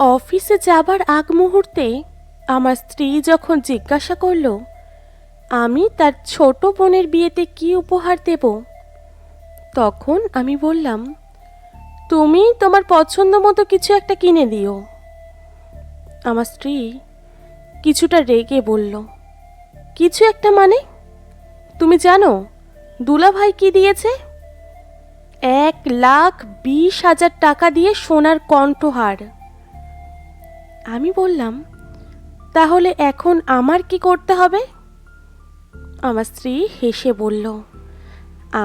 অফিসে যাবার আগ মুহূর্তে আমার স্ত্রী যখন জিজ্ঞাসা করল, আমি তার ছোট বোনের বিয়েতে কি উপহার দেব? তখন আমি বললাম, তুমি তোমার পছন্দ মতো কিছু একটা কিনে দিও। আমার স্ত্রী কিছুটা রেগে বলল, কিছু একটা মানে? তুমি জানো দুলাভাই কি দিয়েছে? এক লাখ বিশ হাজার টাকা দিয়ে সোনার কণ্ঠহার। আমি বললাম, তাহলে এখন আমার কি করতে হবে? আমার স্ত্রী হেসে বলল,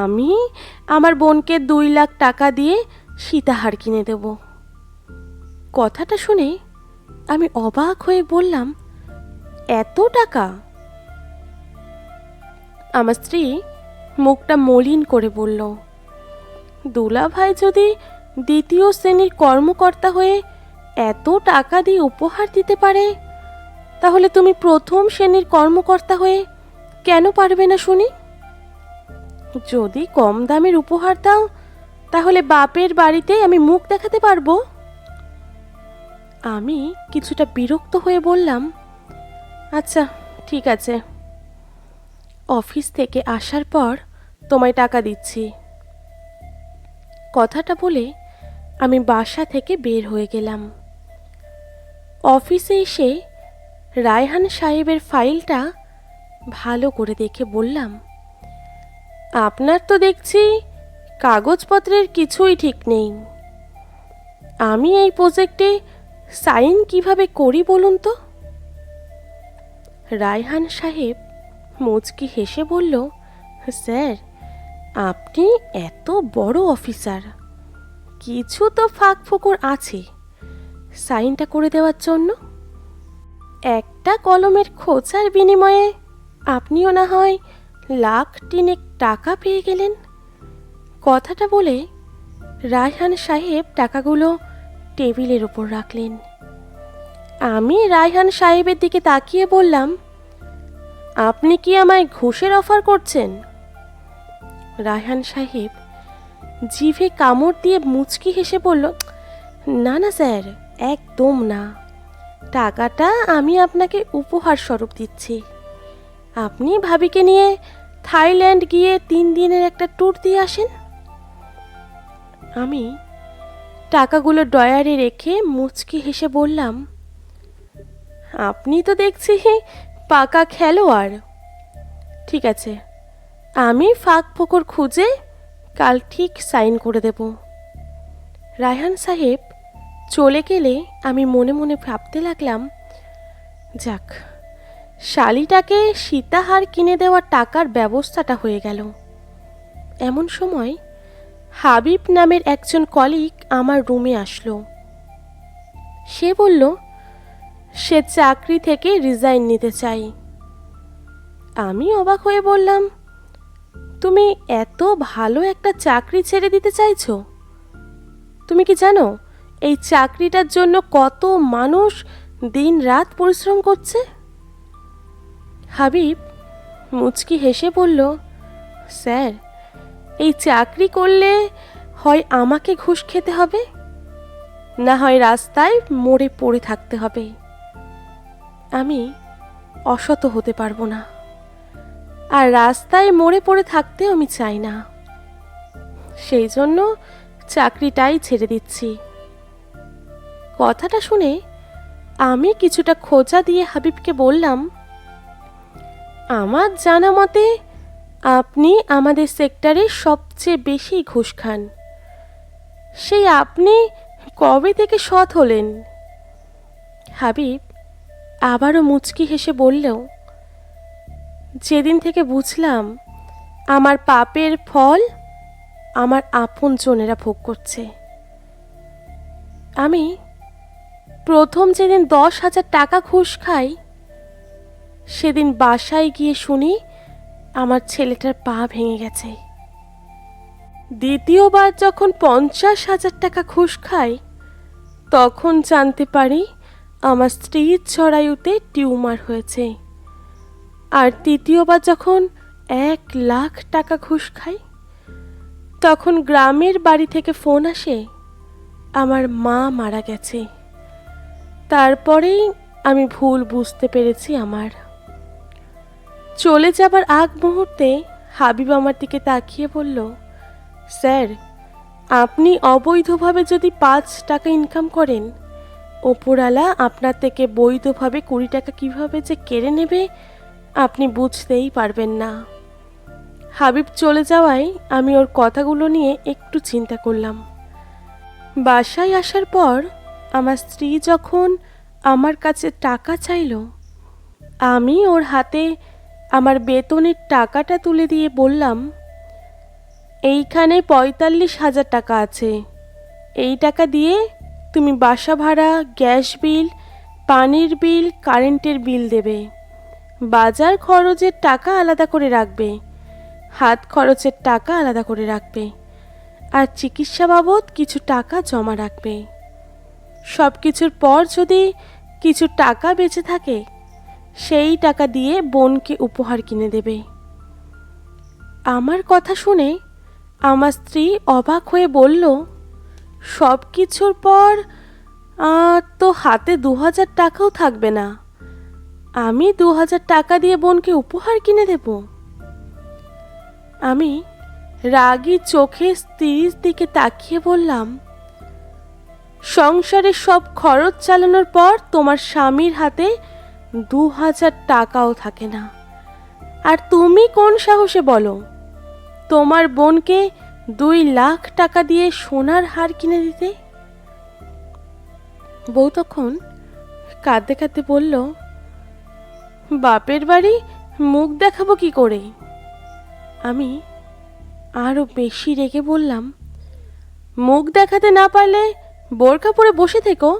আমি আমার বোনকে দুই লাখ টাকা দিয়ে সীতাহার কিনে দেব। কথাটা শুনে আমি অবাক হয়ে বললাম, এত টাকা? আমার স্ত্রী মুখটা মলিন করে বলল, দুলাভাই যদি দ্বিতীয় শ্রেণির কর্মকর্তা হয়ে এত টাকা দিয়ে উপহার দিতে পারে? তাহলে তুমি প্রথম শ্রেণির কর্মকর্তা হয়ে কেন পারবে না শুনি? যদি কম দামের উপহার দাও, তাহলে বাপের বাড়িতে আমি মুখ দেখাতে পারব। আমি কিছুটা বিরক্ত হয়ে বললাম আচ্ছা ঠিক আছে। অফিস থেকে আসার পর তোমায় টাকা দিচ্ছি। কথাটা বলে আমি বাসা থেকে বের হয়ে গেলাম। অফিসে এসে রায়হান সাহেবের ফাইলটা ভালো করে দেখে বললাম, আপনার তো দেখছি কাগজপত্রের কিছুই ঠিক নেই। আমি এই প্রজেক্টে সাইন কীভাবে করি বলুন তো? রায়হান সাহেব মুচকি হেসে বলল, স্যার, আপনি এত বড় অফিসার। কিছু তো ফাঁক ফোকর আছে। সাইনটা করে দেওয়ার জন্য? একটা কলমের খোঁচার বিনিময়ে আপনিও না হয় লাখ তিনেক টাকা পেয়ে গেলেন। কথাটা বলে রায়হান সাহেব টাকাগুলো টেবিলের ওপর রাখলেন। আমি রায়হান সাহেবের দিকে তাকিয়ে বললাম, আপনি কি আমায় ঘুষের অফার করছেন? রায়হান সাহেব জিভে কামড় দিয়ে মুচকি হেসে বলল, না না স্যার একদম না। টাকাটা আমি আপনাকে উপহার স্বরূপ দিচ্ছি। আপনি ভাবিকে নিয়ে থাইল্যান্ড গিয়ে তিন দিনের একটা ট্যুর দিয়ে আসেন। আমি টাকাগুলো ডয়ারে রেখে মুচকি হেসে বললাম, আপনি তো দেখছি পাকা খেলোয়াড়। ঠিক আছে, আমি ফাঁক ফোকর খুঁজে কাল ঠিক সাইন করে দেব। রায়হান সাহেব চলে গেলে আমি মনে মনে ভাবতে লাগলাম, যাক, শালিটাকে সীতাহার কিনে দেওয়ার টাকার ব্যবস্থাটা হয়ে গেল। এমন সময় হাবিব নামের একজন কলিগ আমার রুমে আসলো। সে বলল, সে চাকরি থেকে রিজাইন নিতে চাই। আমি অবাক হয়ে বললাম, তুমি এত ভালো একটা চাকরি ছেড়ে দিতে চাইছো? তুমি কি জানো এই চাকরিটার জন্য কত মানুষ দিন রাত পরিশ্রম করছে? হাবিব মুচকি হেসে বলল, স্যার, এই চাকরি করলে হয় আমাকে ঘুষ খেতে হবে? না হয় রাস্তায় মরে পড়ে থাকতে হবে। আমি অসত হতে পারব না। আর রাস্তায় মরে পড়ে থাকতেও আমি চাই না। সেই জন্য চাকরিটাই ছেড়ে দিচ্ছি। কথাটা শুনে আমি কিছুটা খোঁজা দিয়ে হাবিবকে বললাম, আমার জানা মতে আপনি আমাদের সেক্টরে সবচেয়ে বেশি ঘুষ খান। সেই আপনি কবে থেকে সৎ হলেন? হাবিব আবারও মুচকি হেসে বললেও যেদিন থেকে বুঝলাম আমার পাপের ফল আমার আপন জনেরা ভোগ করছে। আমি প্রথম যেদিন দশ হাজার টাকা ঘুষ খাই, সেদিন বাসায় গিয়ে শুনি আমার ছেলেটার পা ভেঙে গেছে। দ্বিতীয়বার যখন পঞ্চাশ হাজার টাকা ঘুষ খাই, তখন জানতে পারি আমার স্ত্রীর ছড়ায়ুতে টিউমার হয়েছে। আর তৃতীয়বার যখন এক লাখ টাকা ঘুষ খাই, তখন গ্রামের বাড়ি থেকে ফোন আসে, আমার মা মারা গেছে। তারপরেই আমি ভুল বুঝতে পেরেছি আমার। চলে যাবার আগ মুহূর্তে হাবিব আমার দিকে তাকিয়ে বলল, স্যার, আপনি অবৈধভাবে যদি পাঁচ টাকা ইনকাম করেন ওপরালা আপনার থেকে বৈধভাবে কুড়ি টাকা কীভাবে যে কেড়ে নেবে, আপনি বুঝতেই পারবেন না। হাবিব চলে যাওয়ায় আমি ওর কথাগুলো নিয়ে একটু চিন্তা করলাম। বাসায় আসার পর আমার স্ত্রী যখন আমার কাছে টাকা চাইলো, আমি ওর হাতে আমার বেতনের টাকাটা তুলে দিয়ে বললাম, এইখানে পঁয়তাল্লিশ হাজার টাকা আছে। এই টাকা দিয়ে তুমি বাসা ভাড়া, গ্যাস বিল, পানির বিল, কারেন্টের বিল দেবে। বাজার খরচের টাকা আলাদা করে রাখবে। হাত খরচের টাকা আলাদা করে রাখবে। আর চিকিৎসা বাবদ কিছু টাকা জমা রাখবে। সব কিছুর পর যদি কিছু টাকা বেঁচে থাকে, সেই টাকা দিয়ে বোনকে উপহার কিনে দেবে। আমার কথা শুনে আমার স্ত্রী অবাক হয়ে বলল সব কিছুর পর তো হাতে দু হাজার টাকাও থাকবে না। আমি দু হাজার টাকা দিয়ে বোনকে উপহার কিনে দেব। আমি রাগী চোখে স্ত্রীর দিকে তাকিয়ে বললাম সংসারের সব খরচ চালানোর পর তোমার স্বামীর হাতে দু হাজার টাকাও থাকে না। আর তুমি কোন সাহসে বলো? তোমার বোনকে দুই লাখ টাকা দিয়ে সোনার হার কিনে দিতে? বউ তখন কাঁদতে কাঁদতে বলল, বাপের বাড়ি মুখ দেখাবো কি করে? আমি আরও বেশি রেগে বললাম, মুখ দেখাতে না পারলে বোরখা পরে বসে থেকো।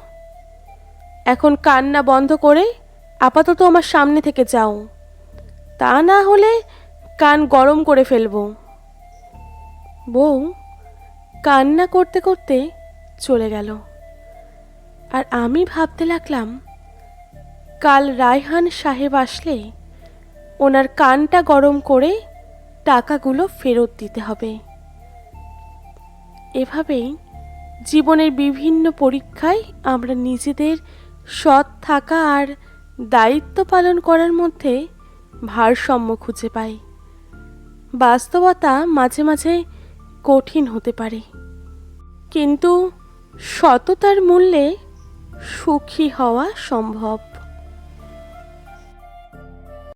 এখন কান্না বন্ধ করে আপাতত আমার সামনে থেকে যাও। তা না হলে কান গরম করে ফেলব। বউ কান্না করতে করতে চলে গেল। আর আমি ভাবতে লাগলাম, কাল রায়হান সাহেব আসলে ওনার কানটা গরম করে টাকাগুলো ফেরত দিতে হবে। এভাবেই জীবনের বিভিন্ন পরীক্ষায় আমরা নিজেদের সৎ থাকা আর দায়িত্ব পালন করার মধ্যে ভারসাম্য খুঁজে পাই। বাস্তবতা মাঝে মাঝে কঠিন হতে পারে। কিন্তু সততার মূল্যে সুখী হওয়া সম্ভব।